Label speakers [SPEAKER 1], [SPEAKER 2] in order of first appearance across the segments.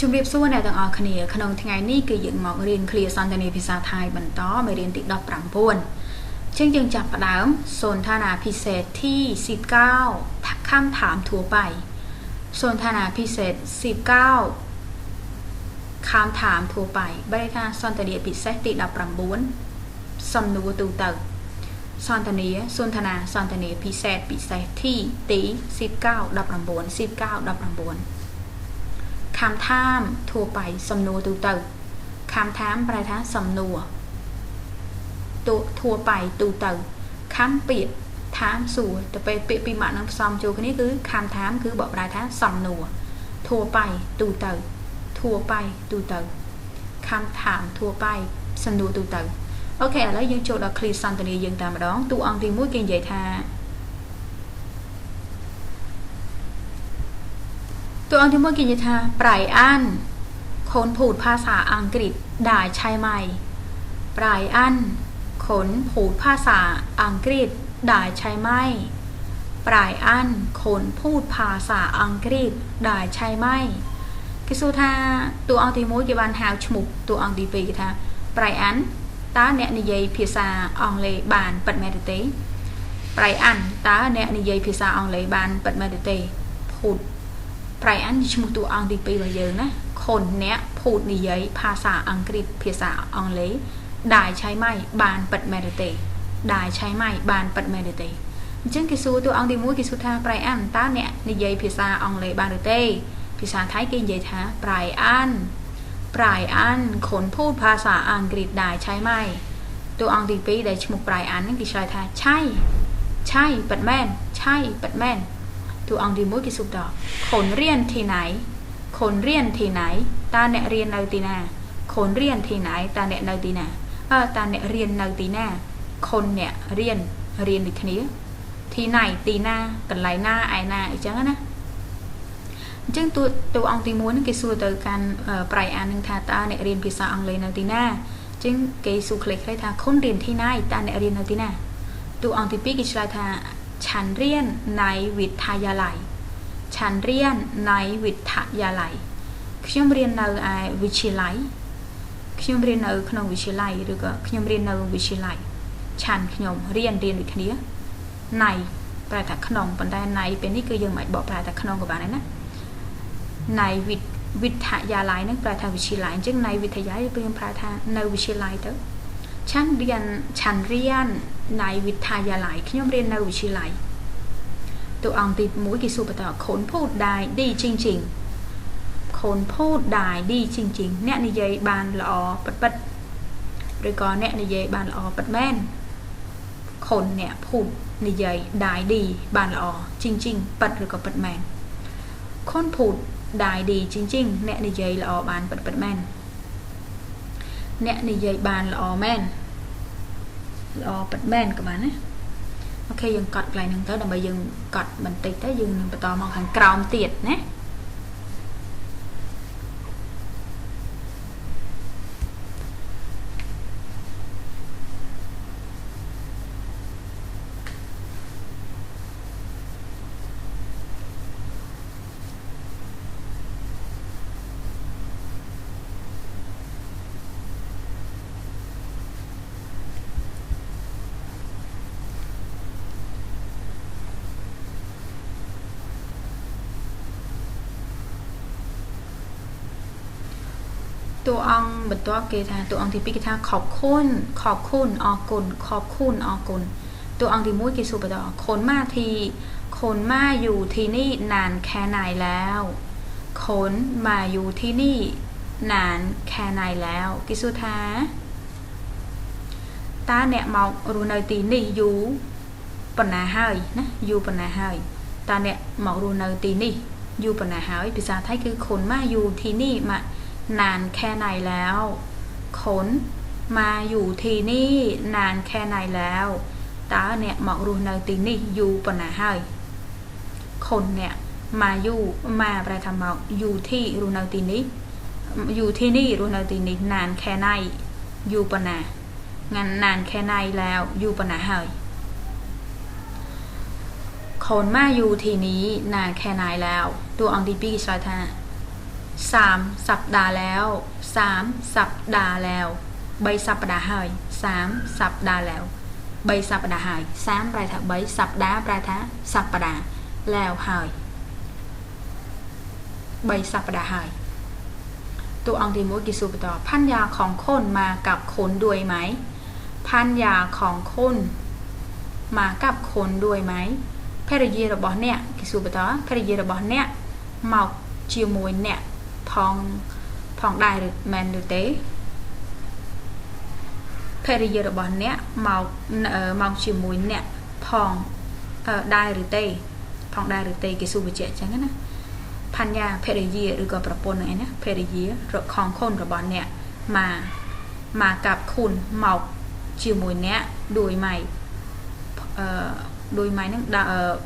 [SPEAKER 1] ជំរាបសួរអ្នកទាំងអស់គ្នាក្នុងថ្ងៃនេះគឺយើងមករៀនឃ្លាសន្ទនាភាសាថៃបន្តមេរៀនទី19ជាងយើងចាប់ផ្ដើមសន្តានាពិសេសទី19คำถามทั่วไปសន្តានាពិសេស19คำถามทั่วไปបែរថាសន្ទនាពិសេសទី19សំណួរទូទៅសន្ទនាសន្តានាសន្ទនាពិសេសពិសេសទីទី19 19 19 คำถามทั่วไปសំណួរទូទៅคำถามប្រែថាសំណួរទូทั่วไปទូទៅខំពាក្យถามសួរទៅពេលពាក្យពីរម៉ាក់នឹងផ្សំចូលគ្នាគឺខំถามគឺបកប្រែថាសំណួរทั่วไปទូទៅทั่วไปទូទៅខំถามทั่วไปសំណួរទូទៅអូខេឥឡូវយើងចូលដល់ clear សន្ទនាយើងតែម្ដងតួអង្គទី1គេនិយាយថា ตัวอังทิมัวกินยทาไบราอันขนผูดภาษาอังกฤษ ด่าชายใหม่ไบราอันขนผูดภาษาอังกฤษ ด่าชายไม่ปรายอันขนพูดภาษาอังกฤษ ด่าชายไม่กิสุธาตัวอังติมุกิบันหาวฉมุกตัวอังตีปีกิธาปรายอันตาเนนิยภาซาอังเลบานปัดเมตเตปรายอันตาเนนิยภาซาอังเลบานปัดเมตเตพูด Brian ឈ្មោះតួអង្គទី2របស់យើងណាខុនអ្នកភូតនិយាយភាសាអង់គ្លេសភាសាអង់គ្លេសដែលឆៃម៉ៃបានប៉ិតមែនទេដែលឆៃម៉ៃបានប៉ិតមែនទេអញ្ចឹងគេសួរតួអង្គទី1គេសួរថា Brian តើអ្នកនិយាយភាសាអង់គ្លេសបានឬទេភាសាថៃគេនិយាយថា Brian Brian ខុនភូតភាសាអង់គ្លេសដែរឆៃម៉ៃតួអង្គទី2ដែលឈ្មោះ Brian ហ្នឹងគេឆ្លើយថាឆៃឆៃប៉ិតមែនឆៃប៉ិតមែន តួអង្គទី1គេសួរតខូនរៀនទីណៃខូនរៀនទីណៃតើអ្នករៀននៅទីណាខូនរៀនទីណៃតើអ្នកនៅទីណាអើតើអ្នករៀននៅទីណាខូនអ្នករៀនរៀនដូចគ្នាទីណៃទីណាកន្លែងណាឯណាអញ្ចឹងណាអញ្ចឹងតួតួអង្គទី1ហ្នឹងគេសួរទៅកាន់ប្រៃអាននឹងថាតើអ្នករៀនភាសាអង់គ្លេសនៅទីណាអញ្ចឹងគេសួរខ្លីៗថាខុនរៀនទីណៃតើអ្នករៀននៅទីណាតួអង្គទី2គេឆ្លើយថា ฉันเรียนในวิทยาลัยฉันเรียนในវិទ្យាល័យខ្ញុំរៀននៅឯវិទ្យាល័យខ្ញុំរៀននៅក្នុងវិទ្យាល័យឬក៏ខ្ញុំរៀននៅវិទ្យាល័យឆានខ្ញុំរៀនរៀនដូចគ្នាណៃប្រែថាក្នុងប៉ុន្តែណៃពេលនេះគឺយើងមិនបកប្រែថាក្នុងក៏បានដែរណាណៃវិទ្វិទ្យាល័យហ្នឹងប្រែថាវិទ្យាល័យអញ្ចឹងណៃវិទ្យាល័យយើងប្រែថានៅវិទ្យាល័យទៅ ឆានរៀនឆានរៀនในวิทยาลัยខ្ញុំរៀននៅវិទ្យាល័យតួអង្គទី1គេសួរបន្តខូនพูดได้ดีจริงๆខូនพูดได้ดีจริงๆអ្នកនិយាយបានល្អពិតពិតឬក៏អ្នកនិយាយបានល្អពិតមែនខូនអ្នកพูดនិយាយได้ดีបានល្អจริงๆពិតឬក៏ពិតមែនខូនพูดได้ดีจริงๆអ្នកនិយាយល្អបានពិតពិតមែន អ្នកនិយាយបានល្អមែនល្អពិតមែនក៏បានណាអូខេយើងកត់កន្លែងហ្នឹងទៅដើម្បីយើងកត់បន្តិចទៅយើងនឹងបន្តមកខាងក្រោមទៀតណា ตัวอังบตัวเกทาตัวอังที่ปิกิทาขอบคุณขอบคุณออกุลขอบคุณออกุลตัวอังที่มุ่ยกิสุปตอคนมาทีคนมาอยู่ที่นี่นานแค่ไหนแล้วคนมาอยู่ที่นี่นานแค่ไหนแล้วกิสุทาตาเนี่ยมางรูนตีนี่อยู่ปนหาเฮยนะอยู่ปนหาเฮยตาเนี่ยมางรูนตีนี่อยู่ปนหาเฮยภาษาไทยคือคนมาอยู่ที่นี่มา นานแค่ไหนแล้ว ขน มาอยู่ที่นี่นานแค่ไหนแล้วตาเนี่ยหมอกรูนตีนี่อยู่ปนาให้คนเนี่ยมาอยู่มาประทำเอาอยู่ที่รูนตินี้อยู่ที่นี่รูนตีนี้นานแค่ไหนอยู่ปนางานนานแค่ไหนแล้วอยู่ปนาให้คนมาอยู่ที่นี้นานแค่ไหนแล้ว ตัวอังดีปีกิชลาธา มสัปดาห์แล้วสามสัปดาห์แล้วใบสัปดาห์ហើយสามสัปดาห์แล้วใบสัปดาห์ហើយสามប្រែថា3សប្តាហ៍ប្រែថាសប្តាហ៍แล้วហើយ3សប្តាហ៍ហើយតួអង្គទី1គេសួរបន្តพันยาของคนมากับคนด้วยไหมพันยาของคนมากับคนด้วยไหมភរិយារបស់អ្នកគេសួរបន្តភរិយារបស់អ្នកមកជាមួយអ្នក ផងផងដែរឬមែនឬទេភរិយារបស់អ្នកមកមកជាមួយអ្នកផងដែរឬទេផងដែរឬទេគេសួរបញ្ជាក់អញ្ចឹងណាផាន់យ៉ាភរិយាឬក៏ប្រពន្ធហ្នឹងឯណាភរិយារកខងខុនរបស់អ្នកមកមកកាប់ខុនមកជាមួយអ្នកដូចម៉ៃអឺដូចម៉ៃហ្នឹង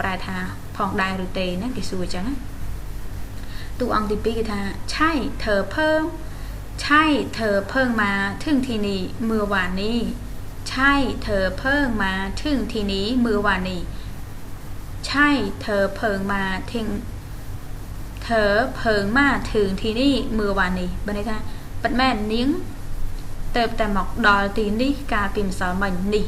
[SPEAKER 1] ប្រែថាផងដែរឬទេណាគេសួរអញ្ចឹងណាูอังดิปิกิทาใช่เธอเพิ่ง ใช่เธอเพิ่งมาถึงที่นี่เมื่อวานนี้ ใช่เธอเพิ่งมาถึงที่นี้เมื่อวานนี้ ใช่เธอเพิ่งมาถึง เธอเพิ่งมาถึงที่นี่เมื่อวานนี้บันไดทาปัดแม่นิ้งเติบแต่หมอกดอตีนี่กาปิมสอนมันนี่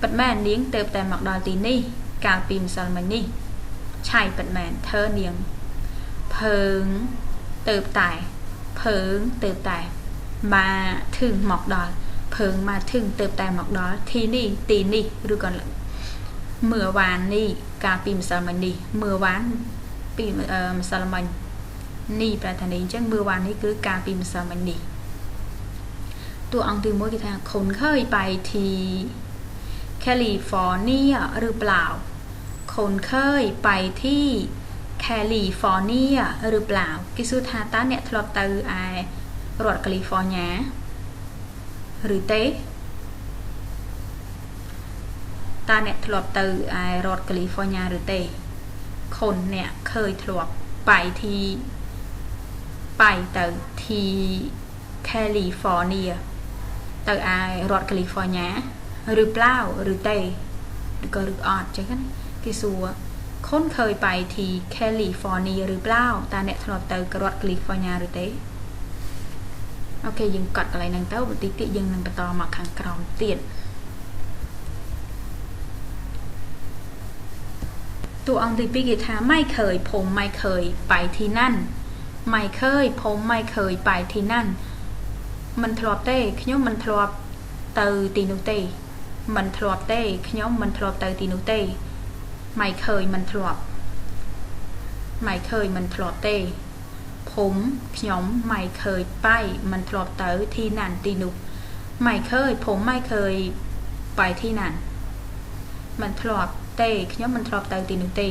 [SPEAKER 1] ปัดแม่นิ้งเติบแต่หมอกดอตีนี่กาปิมสอนมันนี่ใช่ปัดแม่เธอเนียง เพิงเติบไตเพิงเติบไตมาถึงหมอกดอนเพิงมาถึงเติบไตหมอกดอนทีนี่ตีนี่ดูก่อนเมื่อวานนี่กาปีมซาลมันดีเมื่อวานปีมเอ่อาลมันนี่ประธานีจังเมื่อวานนี่คือกาปีมซาลมันดีตัวอังตือมวยกิทางคนเคยไปทีแคลิฟอร์เนียหรือเปล่าคนเคยไปที่ แคลิฟอร์เนียหรือเปล่ากิสุธาตาเนี่ยทลอบตาอือไอรอดแคลิฟอร์เนียหรือเตตาเนี่ยทลอบตาอือไอรอดแคลิฟอร์เนียหรือเตคนเนี่ยเคยทลอไปที่ไปตาที่แคลิฟอร์เนียตาไอรอดแคลิฟอร์เนียหรือเปล่าหรือเตหรือก็หรือออดใช่ไหมกิสุอะ អ្នកធ្លាប់ទៅរដ្ឋកាលីហ្វ័រញ៉ាឬទេអូខេយើងកត់កន្លែងហ្នឹងទៅបន្តិចទៀតយើងនឹងបន្តមកខាងក្រោមទៀតតួអង្គទី2គេថាไม่เคยผมไม่เคยไปที่นั่นไม่เคยผมไม่เคยไปที่นั่นมันធ្លាប់ទេខ្ញុំមិនធ្លាប់ទៅទីនោះទេមិនធ្លាប់ទេខ្ញុំមិនធ្លាប់ទៅទីនោះទេ ไม่เคยมันทลบไม่เคยมันทลบเต้ผมพยอมไม่เคยไปมันทลบเตอที่นั่นตีนุกไม่เคย ผมไม่เคยไปที่นั่นมันทลบเต้พยอมมันทลบเตอตีนุกเต้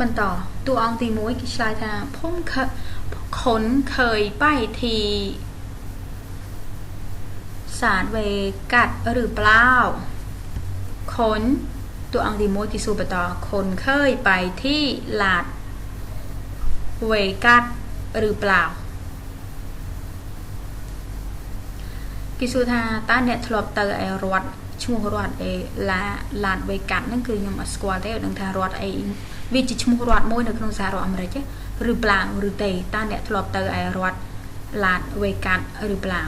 [SPEAKER 1] มันต่อตัวอังตีมวยกิชายทาพุ่มขนเคยไปทีสารเวกัดหรือเปล่าขนตัวอังตีมวยกิสูปต่อขนเคยไปที่หลาดเวกัดหรือเปล่ากิสูทาต้าเนี่ยทลบเตอไอรอดชั่วรอดเอลาลาดเวกัดนั่นคือยังมาสควอเตอร์ดังทารอดไอ วิจิตรมุขรัฐมวยในกรุงสหรัฐอเมริกาหรือเปล่าหรือเตยตาเนี่ยทลบเตยไอรัฐลาดเวกันหรือเปล่า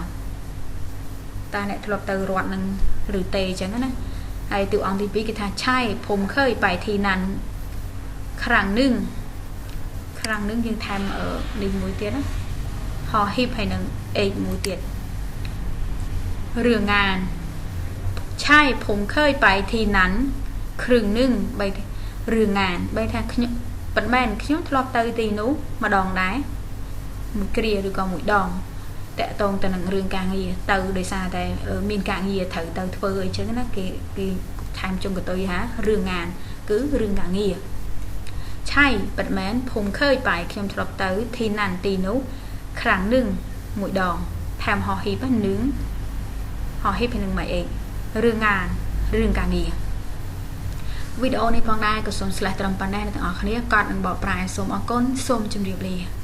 [SPEAKER 1] ตาเนี่ยทลบเตยรัหนึ่งหรือเตยจังนะไอตัวอังดีปีกิทาใช่ผมเคยไปทีนั้นครั้งหนึ่งครั้งหนึ่งยังทำเออหนึ่งมวยเตี้ยนะหอฮิบให้หนึ่งเอกมวยเตี้ยเรื่องงานใช่ผมเคยไปทีนั้นครึ่งหนึ่งไป រឿងงานបីថាខ្ញុំប៉ុន្មានខ្ញុំធ្លាប់ទៅទីនោះម្ដងដែរមួយគ្រាឬក៏មួយដងតកតងទៅនឹងរឿងការងារទៅដោយសារតែមានការងារត្រូវទៅធ្វើអីចឹងណាគេគេថែមជុំកតុយហារឿងงานគឺរឿងការងារឆៃប៉ុន្មានភូមិឃើញបាយខ្ញុំធ្លាប់ទៅទីណាន់ទីនោះครั้งหนึ่งមួយដងថែមហោះហ៊ីបនឹងហោះហ៊ីបនឹងមកអីរឿងงานរឿងការងារ វីដេអូនេះផងដែរក៏សូមស្លេះត្រឹមប៉ុណ្ណេះអ្នកទាំងអស់គ្នាកត់នឹងបកប្រែសូមអរគុណសូមជម្រាបលា